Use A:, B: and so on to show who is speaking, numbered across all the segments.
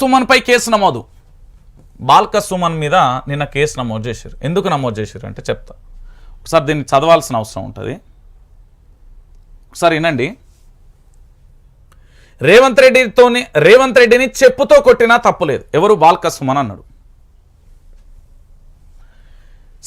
A: సుమన్పై case నమోదు. బాల్క సుమన్ మీద నిన్న కేసు నమోదు చేశారు. ఎందుకు నమోదు చేశారు అంటే చెప్తా. ఒకసారి దీన్ని చదవాల్సిన అవసరం ఉంటుంది. ఒకసారి వినండి. రేవంత్ రెడ్డితోని రేవంత్ రెడ్డిని చెప్పుతో కొట్టినా తప్పులేదు ఎవరు? బాల్క సుమన్ అన్నాడు.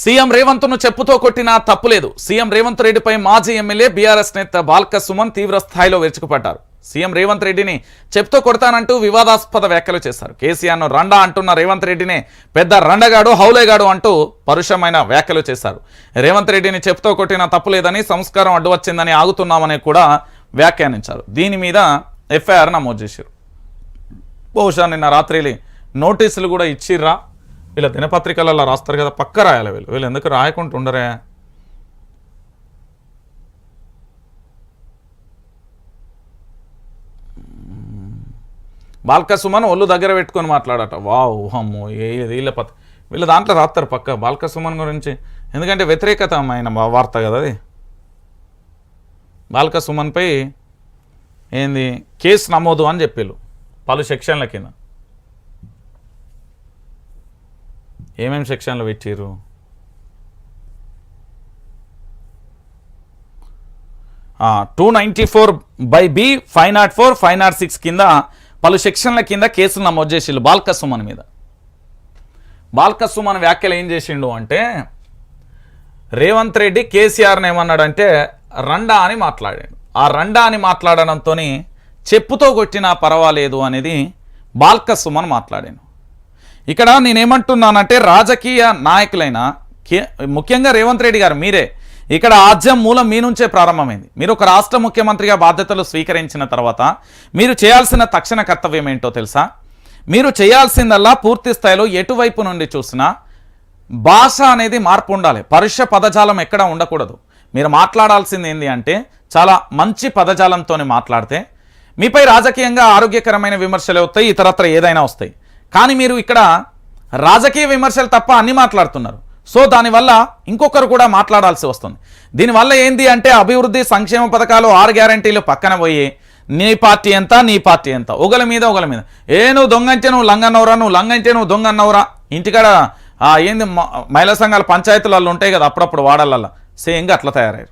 A: సీఎం రేవంత్ను చెప్పుతో కొట్టినా తప్పులేదు సీఎం రేవంత్ రెడ్డిపై మాజీ ఎమ్మెల్యే బీఆర్ఎస్ నేత బాల్క సుమన్ తీవ్ర స్థాయిలో విరుచుకుపడ్డారు. సీఎం రేవంత్ రెడ్డిని చెప్తూ కొడతానంటూ వివాదాస్పద వ్యాఖ్యలు చేశారు. కేసీఆర్ను రండా అంటున్న రేవంత్ రెడ్డినే పెద్ద రండగాడు హౌలేగాడు అంటూ పరుషమైన వ్యాఖ్యలు చేశారు. రేవంత్ రెడ్డిని చెప్తూ కొట్టిన తప్పులేదని సంస్కారం అడ్డువచ్చిందని ఆగుతున్నామని కూడా వ్యాఖ్యానించారు. దీని మీద ఎఫ్ఐఆర్ నమోదు చేశారు. బహుశా నిన్న రాత్రి నోటీసులు కూడా ఇచ్చిర్రా? వీళ్ళ దినపత్రికలలో రాస్తారు కదా పక్క రాయాలి వీళ్ళు. వీళ్ళు ఎందుకు రాయకుండా ఉండరే? బాల్క సుమన్ ఒళ్ళు దగ్గర పెట్టుకొని మాట్లాడట. వావ్ అమ్మో ఏ వీళ్ళ పత వీళ్ళ దాంట్లో రాస్తారు పక్క. బాల్క సుమన్ గురించి ఎందుకంటే వ్యతిరేకత ఆయన వార్త కదా అది. బాల్క సుమన్పై ఏంది కేసు నమోదు అని చెప్పారు పలు సెక్షన్ల కింద. ఏమేమి సెక్షన్లు పెట్టిర్రు? Two ninety four by B five naught four five naught six కింద పలు సెక్షన్ల కింద కేసులు నమోదు చేసిండు బాల్క సుమన్ మీద. బాల్కసుమన్ వ్యాఖ్యలు ఏం చేసిండు అంటే రేవంత్ రెడ్డి కేసీఆర్ని ఏమన్నాడంటే రండా అని మాట్లాడాడు. ఆ రండా అని మాట్లాడడంతో చెప్పుతో కొట్టినా పర్వాలేదు అనేది బాల్కసుమన్ మాట్లాడాను ఇక్కడ నేనేమంటున్నానంటే రాజకీయ నాయకులైన కే ముఖ్యంగా రేవంత్ రెడ్డి గారు మీరే ఇక్కడ ఆజ్యం మూలం మీ నుంచే ప్రారంభమైంది. మీరు ఒక రాష్ట్ర ముఖ్యమంత్రిగా బాధ్యతలు స్వీకరించిన తర్వాత మీరు చేయాల్సిన తక్షణ కర్తవ్యం ఏంటో తెలుసా? మీరు చేయాల్సిందల్లా పూర్తి స్థాయిలో ఎటువైపు నుండి చూసినా భాష అనేది మార్పు ఉండాలి. పరుష పదజాలం ఎక్కడ ఉండకూడదు. మీరు మాట్లాడాల్సింది ఏంటి అంటే చాలా మంచి పదజాలంతో మాట్లాడితే మీపై రాజకీయంగా ఆరోగ్యకరమైన విమర్శలు వస్తాయి ఇతరత్ర ఏదైనా వస్తాయి. కానీ మీరు ఇక్కడ రాజకీయ విమర్శలు తప్ప అన్నీ మాట్లాడుతున్నారు. సో దానివల్ల ఇంకొకరు కూడా మాట్లాడాల్సి వస్తుంది. దీనివల్ల ఏంది అంటే అభివృద్ధి సంక్షేమ పథకాలు ఆరు గ్యారంటీలు పక్కన పోయి నీ పార్టీ ఎంత నీ పార్టీ ఎంత? ఒకల మీద ఒకల మీద. ఏ నువ్వు దొంగంచే నువ్వు లంగన్నవరా నువ్వు లంగంచే నువ్వు దొంగన్నవరా ఇంటికాడ ఏంది మ- మహిళా సంఘాల పంచాయతీలలో ఉంటాయి కదా అప్పుడప్పుడు వాడలల్లో. సేమ్గా అట్లా తయారయ్యారు.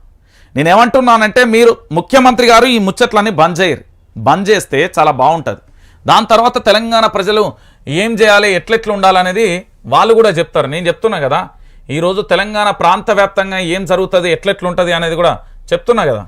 A: నేనేమంటున్నానంటే మీరు ముఖ్యమంత్రి గారు ఈ ముచ్చట్లన్నీ బంద్ చేయరు. బంద్ చేస్తే చాలా బాగుంటుంది. దాని తర్వాత తెలంగాణ ప్రజలు ఏం చేయాలి ఎట్లెట్లు ఉండాలనేది వాళ్ళు కూడా చెప్తారు. నేను చెప్తున్నా కదా ఈరోజు తెలంగాణ ప్రాంత వ్యాప్తంగా ఏం జరుగుతుంది ఎట్లెట్లుంటుంది అనేది కూడా చెప్తున్నా కదా.